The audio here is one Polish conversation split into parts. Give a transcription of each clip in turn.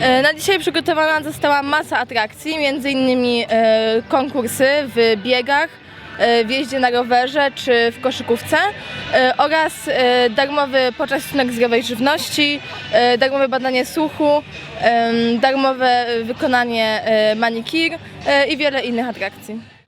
E, Na dzisiaj przygotowana została masa atrakcji, innymi e, konkursy w biegach, e, w jeździe na rowerze czy w koszykówce oraz darmowy poczęstunek zdrowej żywności, darmowe badanie słuchu, darmowe wykonanie manikir i wiele innych atrakcji.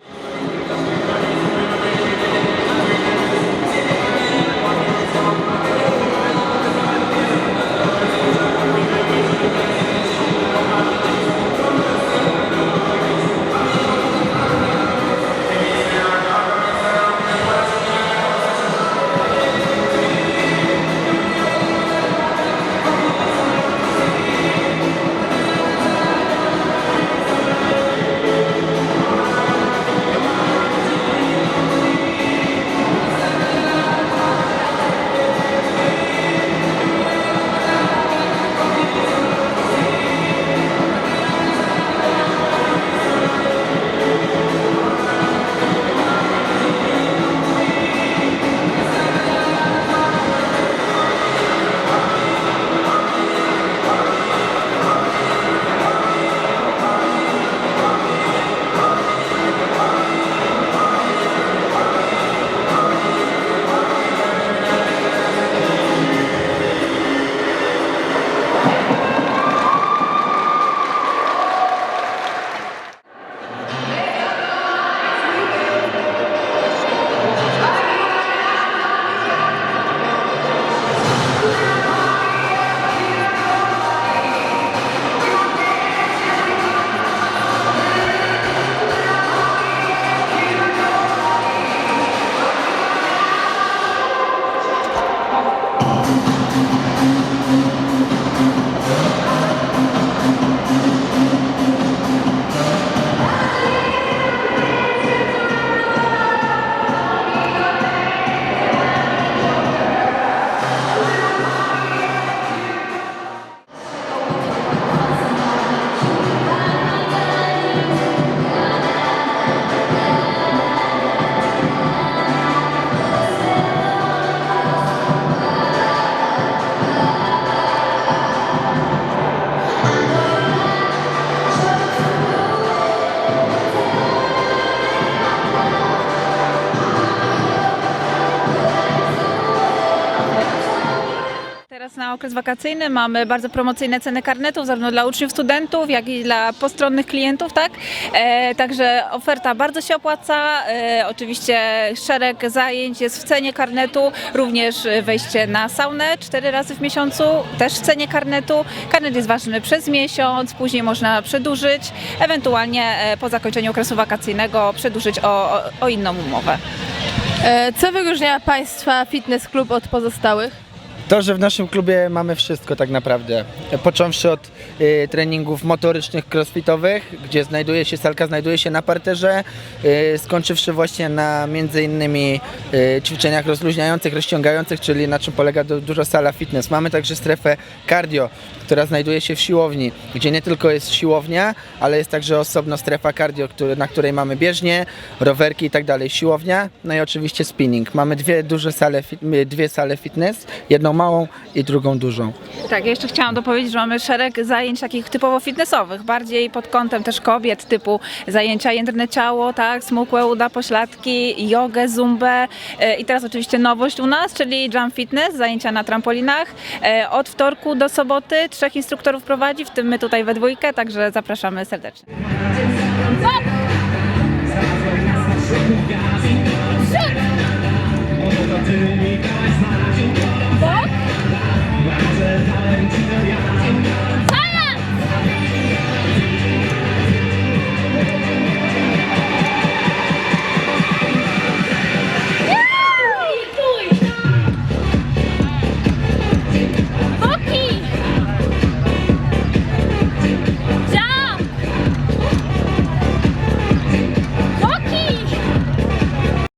Okres wakacyjny mamy bardzo promocyjne ceny karnetów, zarówno dla uczniów, studentów, jak i dla postronnych klientów, tak? E, także oferta bardzo się opłaca. E, oczywiście szereg zajęć jest w cenie karnetu, również wejście na saunę cztery razy w miesiącu, też w cenie karnetu. Karnet jest ważny przez miesiąc, później można przedłużyć, ewentualnie e, po zakończeniu okresu wakacyjnego przedłużyć o, o, o inną umowę. E, Co wyróżnia Państwa fitness klub od pozostałych? To, że w naszym klubie mamy wszystko tak naprawdę. Począwszy od y, treningów motorycznych, crossfitowych, gdzie znajduje się salka, znajduje się na parterze, y, skończywszy właśnie na między innymi y, ćwiczeniach rozluźniających, rozciągających, czyli na czym polega du- dużo sala fitness. Mamy także strefę cardio, która znajduje się w siłowni, gdzie nie tylko jest siłownia, ale jest także osobno strefa cardio, który, na której mamy bieżnie, rowerki i tak dalej. Siłownia, no i oczywiście spinning. Mamy dwie duże sale, dwie sale fitness, jedną małą i drugą dużą. Tak, ja jeszcze chciałam dopowiedzieć, że mamy szereg zajęć takich typowo fitnessowych, bardziej pod kątem też kobiet, typu zajęcia jędrne ciało, tak, smukłe uda, pośladki, jogę, zumbę e, i teraz oczywiście nowość u nas, czyli jump fitness, zajęcia na trampolinach. E, Od wtorku do soboty trzech instruktorów prowadzi, w tym my tutaj we dwójkę, także zapraszamy serdecznie. Przód!